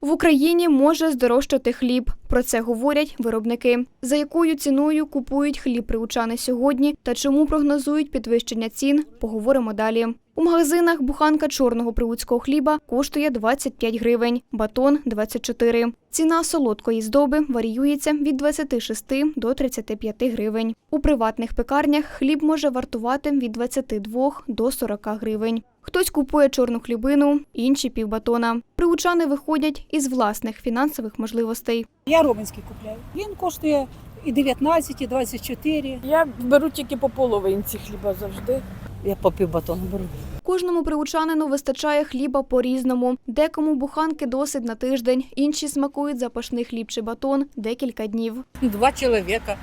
В Україні може здорожчати хліб. Про це говорять виробники. За якою ціною купують хліб приучани сьогодні та чому прогнозують підвищення цін, поговоримо далі. У магазинах буханка чорного приутського хліба коштує 25 гривень, батон 24. Ціна солодкої здоби варіюється від 26 до 35 гривень. У приватних пекарнях хліб може вартувати від 22 до 40 гривень. Хтось купує чорну хлібину, інші півбатона. Приучани виходять із власних фінансових можливостей. Я Робинський купляю. Він коштує і 19, і 24. Я беру тільки по половинці хліба завжди Я по півбатону беру. Кожному приучанину вистачає хліба по-різному. Декому буханки досить на тиждень, інші смакують запашний хліб чи батон декілька днів. Два чоловіка,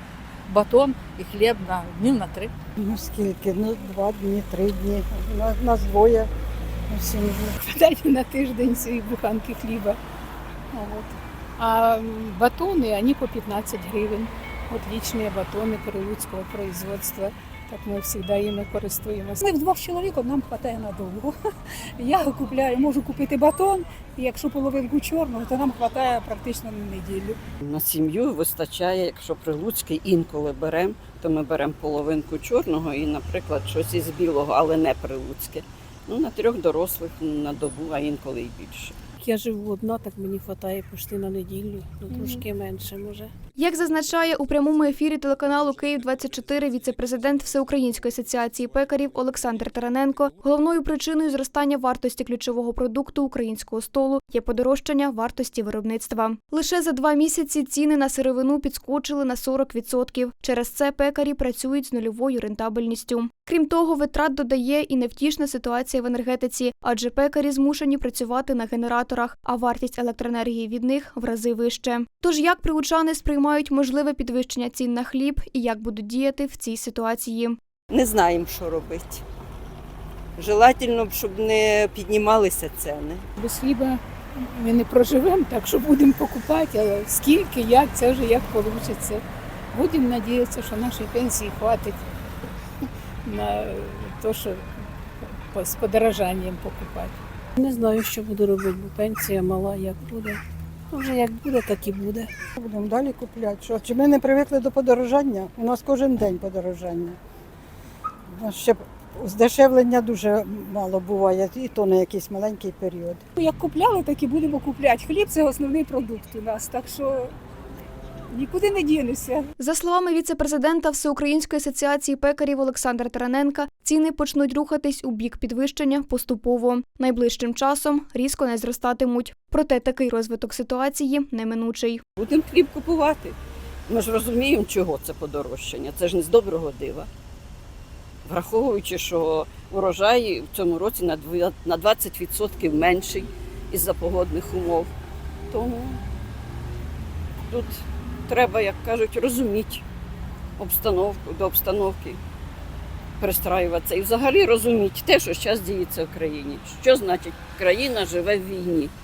батон і хліб на днів на три. Ну скільки? Ну, два дні, три дні. На- Нас двоє. Ну, сім днів. Дайте на тиждень цієї буханки хліба. А Вот. А м, батоны, они по 15 гривен. Отличные батоны прилуцького производства. Так ми завжди їми користуємося. Ми вдвох чоловіків нам вистачає надовго. Я купляю, можу купити батон, і якщо половинку чорного, то нам вистачає практично на неділю. На сім'ю вистачає, якщо прилуцький інколи беремо, то ми беремо половинку чорного і, наприклад, щось із білого, але не прилуцьке. Ну, на трьох дорослих на добу, а інколи і більше. Я живу одна, так мені вистачає почти на неділю, ну трошки менше може. Як зазначає у прямому ефірі телеканалу Київ 24 віце-президент Всеукраїнської асоціації пекарів Олександр Тараненко, головною причиною зростання вартості ключового продукту українського столу є подорожчання вартості виробництва. Лише за два місяці ціни на сировину підскочили на 40%. Через це пекарі працюють з нульовою рентабельністю. Крім того, витрат додає і невтішна ситуація в енергетиці, адже пекарі змушені працювати на генераторах, а вартість електроенергії від них в рази вище. Тож як приучани сприймають можливе підвищення цін на хліб і як будуть діяти в цій ситуації? Не знаємо, що робити. Желательно б, щоб не піднімалися ціни. Без хліба ми не проживемо, так що будемо покупати, але скільки, як, це вже як вийде. Будемо сподіватися, що нашої пенсії хватить на те, що з подорожанням покупати. Не знаю, що буду робити, бо пенсія мала, як буде. Ну, Вже як буде, так і буде. Будемо далі купляти. Що? Чи ми не привикли до подорожання? У нас кожен день подорожання. У нас ще здешевлення дуже мало буває, і то на якийсь маленький період. Як купляли, так і будемо купляти. Хліб це основний продукт у нас, так що нікуди не дінешся. За словами віце-президента Всеукраїнської асоціації пекарів Олександра Тараненка, ціни почнуть рухатись у бік підвищення поступово. Найближчим часом різко не зростатимуть. Проте такий розвиток ситуації неминучий. Будемо хліб купувати. Ми ж розуміємо, чого це подорожчання. Це ж не з доброго дива. Враховуючи, що урожай в цьому році на дві- на 20% менший із-за погодних умов. Тому тут треба, як кажуть, розуміти обстановку до обстановки, пристраюватися і взагалі розуміти те, що зараз діється в країні. Що значить країна живе в війні.